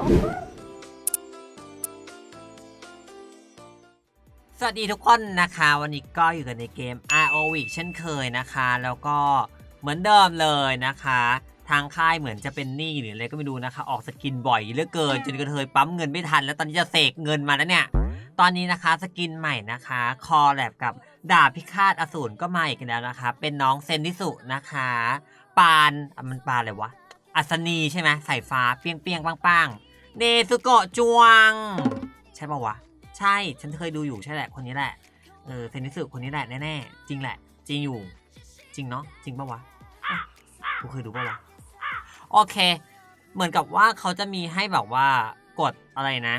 สวัสดีทุกคนนะคะ วันนี้ก็อยู่กันในเกม ROV เช่นเคยนะคะ แล้วก็เหมือนเดิมเลยนะคะ ทางค่ายเหมือนจะเป็นหนี้หรืออะไรก็ไม่รู้นะคะ ออกสกินบ่อยเหลือเกิน จนกระเทยปั๊มเงินไม่ทัน แล้วตอนนี้จะเสกเงินมาแล้วเนี่ย ตอนนี้นะคะสกินใหม่นะคะ คอแลบกับดาบพิฆาตอสูรก็มาอีกแล้วนะคะ เป็นน้องเซนทิสุนะคะ ปานอะมันปานอะไรวะ อัศนีใช่ไหมสายฟ้าเปี้ยงเปียงๆปังๆ เนซุโกะจวง ใช่ปะวะ ใช่ฉันเคยดูอยู่ใช่แหละคนนี้แหละ เออเซนิสึคนนี้แหละแน่ๆ จริงแหละ จริงอยู่ จริงเนาะจริงปะวะกูเคยดูปะวะ โอเค เหมือนกับว่าเขาจะมีให้แบบว่ากดอะไรนะ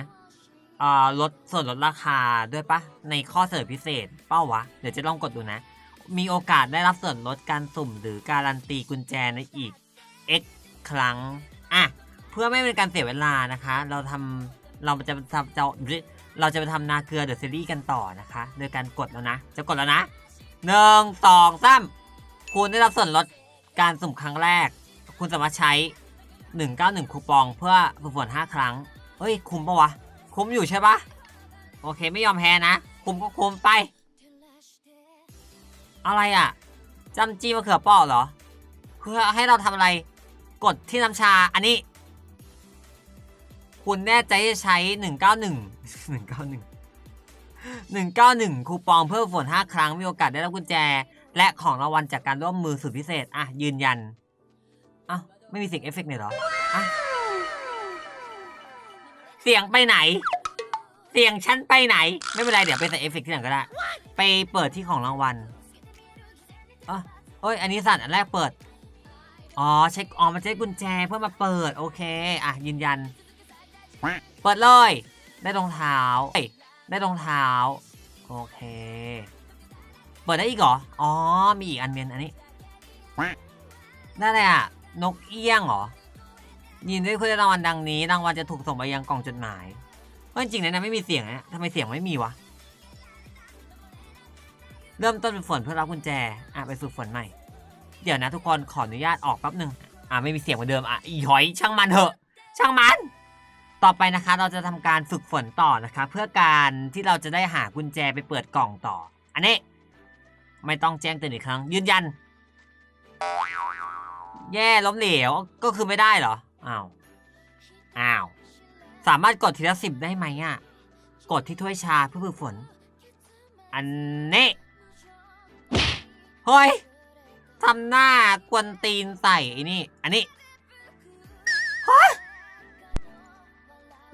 อ่าลดส่วนลดราคาด้วยปะในข้อเสนอพิเศษ เป้าวะ เดี๋ยวจะลองกดดูนะ มีโอกาสได้รับส่วนลดการสุ่มหรือการันตีกุญแจในอีก X ครั้ง อะ เพื่อไม่เป็นการเสียเวลานะคะ เราทำเราจะทำจะเราจะไปทำนาเกลือเดอะซีรีส์กันต่อนะคะ โดยการกดแล้วนะ จะกดแล้วนะหนึ่งสองสามคุณได้รับส่วนลดการสุ่มครั้งแรก คุณสามารถใช้ 191 คูปองเพื่อฝึกฝน5ครั้ง เฮ้ย คุ้มปะวะ คุ้มอยู่ใช่ปะโอเคไม่ยอมแพ้นะ คุ้มก็คุ้มไป อะไรอะจำจีมะเขือเปราะเหรอ เพื่อให้เราทำอะไร กดที่น้ำชาอันนี้ คุณแน่ใจจะใช้ 191 191 191 คูปองเพิ่มฝน5 ครั้งมีโอกาสได้รับกุญแจ และของรางวัลจากการร่วมมือสุดพิเศษ อะ ยืนยันอ้าวไม่มีเสียงเอฟเฟกต์เลยเหรออะเสียงไปไหน เสียงฉันไปไหน ไม่เป็นไร เดี๋ยวไปใส่เอฟเฟกต์ที่หลังก็ได้ ไปเปิดที่ของรางวัลอะเอ้ย อันนี้สั่นอันแรกเปิด อ๋อ เช็ค อ๋อมันใช้กุญแจเพื่อมาเปิด โอเค อะ ยืนยัน เปิดเลย ได้รองเท้าได้รองเท้า โอเค เปิดได้อีกเหรอ อ๋อ มีอีกอันเมนอันนี้ ได้เลยอะ นกเอี้ยงเหรอ ยินด้วยคุณได้รางวัลดังนี้ รางวัลจะถูกส่งไปยังกล่องจดหมายเพราะจริงๆแล้วนะไม่มีเสียงนะทำไมเสียงไม่มีวะ เริ่มต้นเป็นฝนเพื่อรับกุญแจ อะไปฝึกฝนใหม่ เดี๋ยวนะทุกคนขออนุญาตออกแป๊บหนึ่งอะไม่มีเสียงเหมือนเดิมอะอีหอยช่างมันเถอะ ช่างมัน ต่อไปนะคะเราจะทำการฝึกฝนต่อนะคะ เพื่อการที่เราจะได้หากุญแจไปเปิดกล่องต่อ อันนี้ ไม่ต้องแจ้งเตือนอีกครั้ง ยืนยัน แย่ล้มเหลวก็คือไม่ได้เหรออ้าวอ้าวสามารถกดทีละสิบได้ไหมอะกดที่ถ้วยชาเพื่อฝึกฝน อันนี้เฮ้ยทำหน้ากวนตีนใส่อ้นี่อันนี้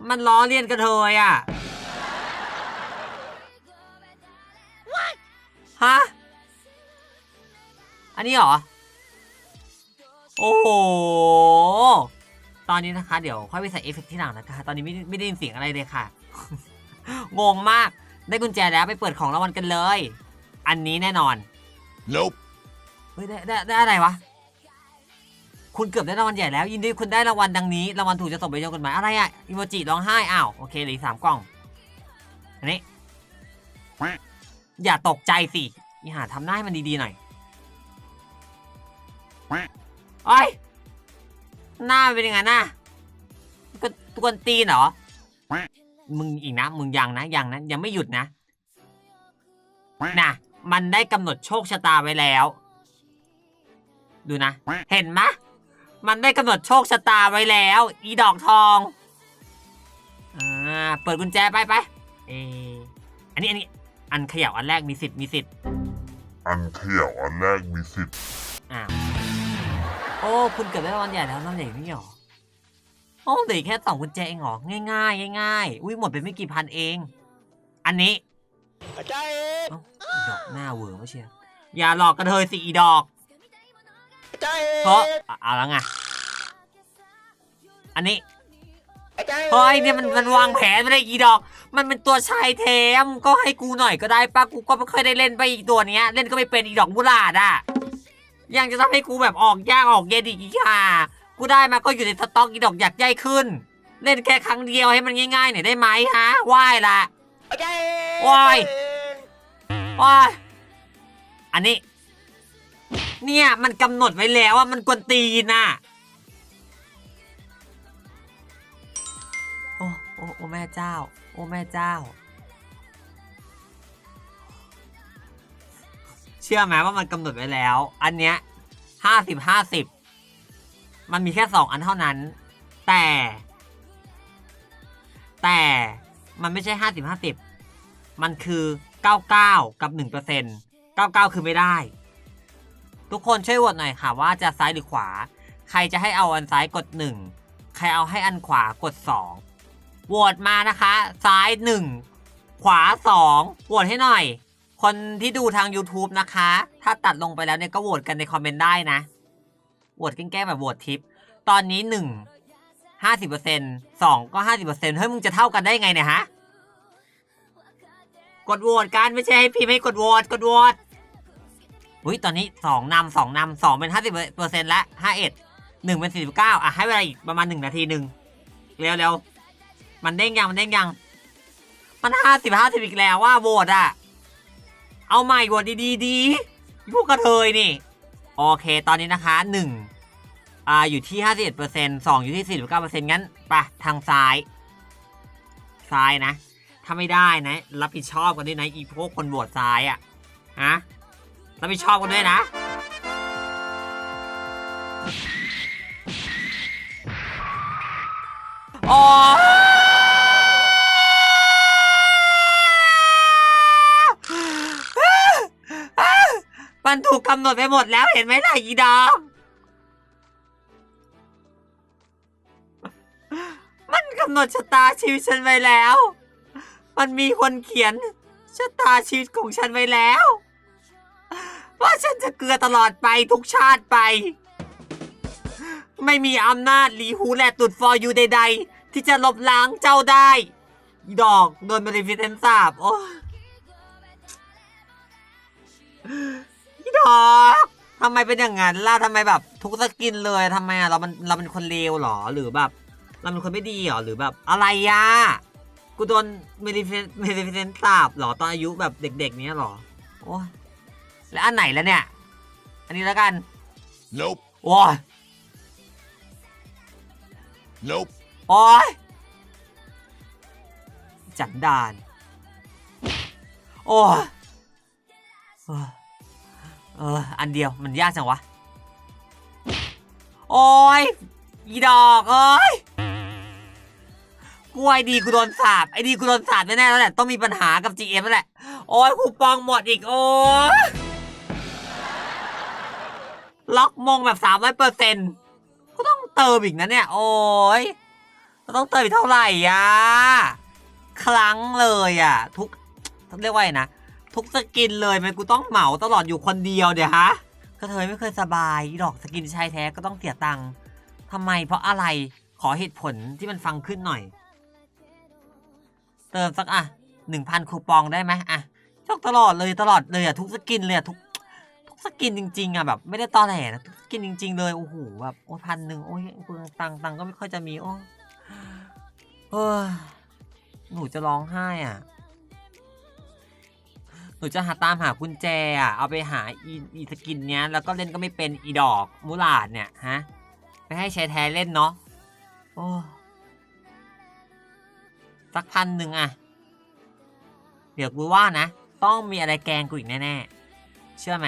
มันล้อเลียนกระเทยอะฮะ อันนี้เหรอ โอ้โห ตอนนี้นะคะ เดี๋ยวค่อยไปใส่เอฟเฟกต์ที่หลังนะคะ ตอนนี้ไม่ได้ไม่ได้ยินเสียงอะไรเลยค่ะ งงมาก ได้กุญแจแล้วไปเปิดของรางวัลกันเลย อันนี้แน่นอน Nope. เฮ้ยได้ได้ได้อะไรวะ คุณเกือบได้รางวัลใหญ่แล้ว ยินดีคุณได้รางวัลดังนี้รางวัลถูกจะส่งไปยังกฎหมายอะไรอะอิโมจิร้องไห้อ้าวโอเคเหลือสามกล่องอันนี้อย่าตกใจสิอย่าหาทำหน้าให้มันดีๆหน่อยโอ้ยหน้าเป็นยังไงหน่ะก็ตวนตีนเหรอ มึงอีกนะ มึงยังนะยังนะยังไม่หยุดนะนะมันได้กำหนดโชคชะตาไว้แล้ว ดูนะ เห็นไหม มันได้กำหนดโชคชะตาไว้แล้ว อีดอกทอง อ่า เปิดกุญแจไปไปเอออันนี้อันนี้ อันเขย่าอันแรกมีสิทธิ์มีสิทธิ์ อันเขย่าอันแรกมีสิทธิ์อ้าว โอ้ คุณเกิดได้รางวัลใหญ่แล้วรางวัลใหญ่นี่หรอ โอ้เหลืออกแค่สองกุญแจเองเหรอ ง่ายๆง่ายๆอุ้ยหมดไปไม่กี่พันเอง อันนี้ใจเองเอ้าอีดอกหน้าเวอร์ไม่เชียวอย่าหลอกกระเทยสิอีดอก ใจเองเพราะอะเอาแล้วไง อันนี้ใจองเฮ้ยเนี่ยมันมันวางแผนไม่ได้อีดอก มันเป็นตัวชายแท้มงก็ให้กูหน่อยก็ได้ป้ากูก็ไม่ค่อยได้เล่นไปอีกตัวเนี้ย เล่นก็ไม่เป็นอีดอกบุหลาดอะ ยังจะทำให้กูแบบออกยากออกเย็นอีกอีกค่ะกูได้มาก็อยู่ในสต็อกอีดอกอยากใหญ่ขึ้น เล่นแค่ครั้งเดียวให้มันง่ายๆหน่อยได้ไหมฮะไหว้ละใจเองวายใจเองว้ายอันนี้ เนี่ย มันกำหนดไว้แล้วว่ามันกวนตีนน่ะ โอ้โอ้โอ้แม่เจ้า โอ้แม่เจ้า เชื่อไหมว่ามันกำหนดไว้แล้ว อันเนี้ยห้าสิบห้าสิบมันมีแค่สองอันเท่านั้น แต่ แต่มันไม่ใช่ห้าสิบห้าสิบมันคือเก้าเก้ากับหนึ่งเปอร์เซ็นต์เก้าเก้าคือไม่ได้ ทุกคนช่วยโหวตหน่อยค่ะว่าจะซ้ายหรือขวา ใครจะให้เอาอันซ้ายกดหนึ่งใครเอาให้อันขวากดสองโหวตมานะคะ ซ้ายหนึ่งขวาสองโหวตให้หน่อย คนที่ดูทาง YouTube นะคะ ถ้าตัดลงไปแล้วเนี่ยก็โหวตกันในคอมเมนต์ได้นะโหวตแก้งแบบโหวตทิป ตอนนี้หนึ่งห้าสิบเปอร์เซ็นสองก็ห้าสิบเปอร์เซ็นเฮ้ยมึงจะเท่ากันได้ไงเนี่ยฮะกดโหวตกันไม่ใช่ให้พิมพ์ให้กดโหวตกดโหวต อุ้ยตอนนี้สองนำสองนำสองเป็นห้าสิบเปอร์เซ็นต์และห้าเอ็ดหนึ่งเป็นสี่สิบเก้าอะให้เวลาอีกประมาณหนึ่งนาทีหนึ่งเร็วเร็วมันเด้งยังมันเด้งยัง มันห้าสิบห้าสิบอีกแล้วว่าโหวตอะ เอาใหม่โหวตดีดีดีพวกกระเทยนี่ โอเคตอนนี้นะคะหนึ่งอ่าอยู่ที่ห้าสิบเอ็ดเปอร์เซ็นต์สองอยู่ที่สี่สิบเก้าเปอร์เซ็นต์งั้นไปทางซ้าย ซ้ายนะ ถ้าไม่ได้นะ รับผิดชอบกันด้วยนะอีพวกคนโหวตซ้ายอะ่ะฮะ รับผิดชอบกันด้วยนะโอ้มันถูกกำหนดไปหมดแล้วเห็นไหมล่ะอีดอมมันกำหนดชะตาชีวิตฉันไว้แล้ว มันมีคนเขียนชะตาชีวิตของฉันไว้แล้ว ว่าฉันจะเกลือตลอดไปทุกชาติไป ไม่มีอำนาจหลีหูแลตุดฟอร์ยูใดๆ ที่จะลบล้างเจ้าได้ ดอกโดนมาริฟิเทนสาบโอ้ดอกทำไมเป็นอย่างนั้นล่ะทำไมแบบ ทุกสกินเลยทำไมอะเรามันเราเป็นคนเลวเหรอหรือแบบ เราเป็นคนไม่ดีเหรอหรือแบบ อะไรอะกูโดนเมดิเฟนเมดิเฟนสาบเหรอตอนอายุแบบเด็ก ๆ เนี้ยเหรอโอ้ย แล้วอันไหนแล้วเนี่ย อันนี้แล้วกัน Nope. โอ้ย Nope. โอ้ยจันดาน โอ้ยเออเอออันเดียวมันยากจังวะ โอ้ยอีดอกเอ้ยกูไอดีกูโดนสาบไอดีกูโดนสาบแน่ๆแล้วแหละต้องมีปัญหากับ GM แล้วแหละ โอ้ยคูปองหมดอีก โอ้ย ล็อกมงแบบสามร้อยเปอร์เซ็นต์ก็ต้องเติมอีกนะเนี่ย โอ้ยต้องเติมอีกเท่าไหร่อะ ครั้งเลยอะ ทุกเรียกว่าไงนะ ทุกสกินเลยมันกูต้องเหมาตลอดอยู่คนเดียวเดี๋ยวฮะก็เธอไม่เคยสบายดอกสกินชายแท้ก็ต้องเสียตังค์ทำไมเพราะอะไรขอเหตุผลที่มันฟังขึ้นหน่อย เติมสักอะหนึ่งพันคูปองได้ไหมอะชอบตลอดเลยตลอดเลยอะทุกสกินเลยอะทุก สกินจริง ๆอะแบบไม่ได้ตอแหลนะสกินจริง ๆ เลยโอ้โหแบบโอ้พันหนึ่งโอ้ยเปลืองตังตังก็ไม่ค่อยจะมีโอ้เออหนูจะร้องไห้อะ หนูจะหาตามหากุญแจอะ เอาไปหาอีอีสกินเนี้ย แล้วก็เล่นก็ไม่เป็นอีดอกมูลาดเนี่ยฮะไม่ให้ใช้แท้เล่นเนาะโอ้สักพันหนึ่งอะ เดี๋ยวกูว่านะ ต้องมีอะไรแกงกูอีกแน่ ๆ เชื่อไหม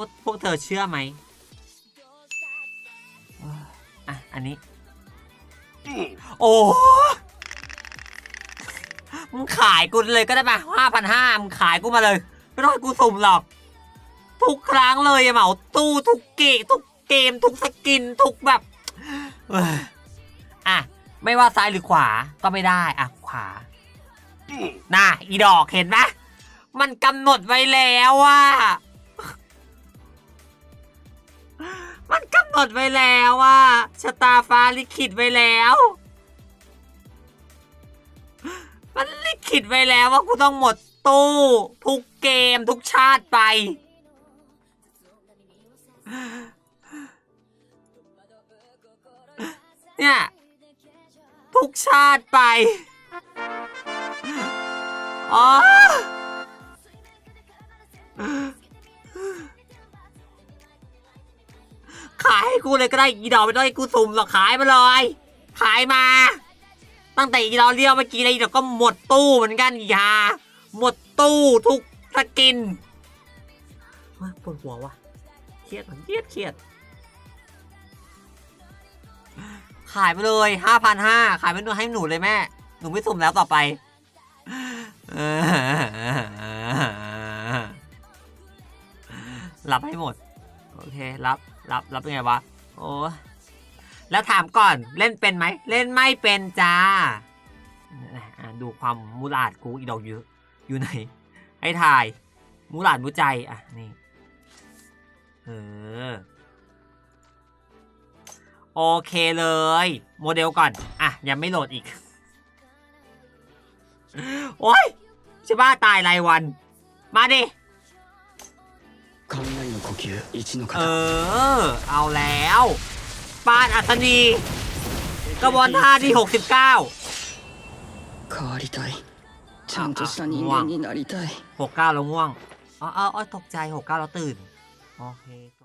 วกพวกเธอเชื่อไหมเอ้ออะ อันนี้ โอ้มึงขายกูเลยก็ได้ปะห้าพันห้ามึงขายกูมาเลย ไม่ต้องให้กูสุ่มหรอก ทุกครั้งเลยอะเหมาตู้ทุกเกมทุกเกมทุกสกินทุกแบบเอ้ยอะ ไม่ว่าซ้ายหรือขวาก็ไม่ได้ อะ ขวา น่ะอีดอกเห็นไหมมันกำหนดไว้แล้วว่า กำหนดไว้แล้วว่าชะตาฟ้าลิขิตไว้แล้ว มันลิขิตไว้แล้วว่ากูต้องหมดตู้ ทุกเกมทุกชาติไป เนี่ย ทุกชาติไปอ๋อ ขายให้กูเลยก็ได้อีดอกไม่ต้องให้กูสุ่มหรอกขายมาเลย ขายมา ตั้งแต่อีเราเรียวเมื่อกี้เลยเดี๋ยวก็หมดตู้เหมือนกันอีหาหมดตู้ทุกสกินปวดหัววะเครียดเครียดเครียด ขายไปเลยห้าพันห้าขายไปหนูให้หนูเลยแม่ หนูไม่สุ่มแล้วต่อไปรับให้หมด โอเครับ รับรับเป็นไงวะ โอ้แล้วถามก่อนเล่นเป็นไหม เล่นไม่เป็นจ้า ดูความมูลาดกูอีดอกเยอะอยู่ไหน ให้ถ่าย มูลาดมูใจ อะ นี่ เออ โอเคเลย โมเดลก่อน อะ ยังไม่โหลดอีก โอ้ยชบ้าตายรายวัน มาดิ เอ 型 อ เอาแล้ว ปานอัศนี กระบวนท่าที่ 69 変わりたいちゃんとした人間になりたい 69 แล้วง่วง อ๋ออ๋ออ๋อตกใจ 69 แล้วตื่น โอเค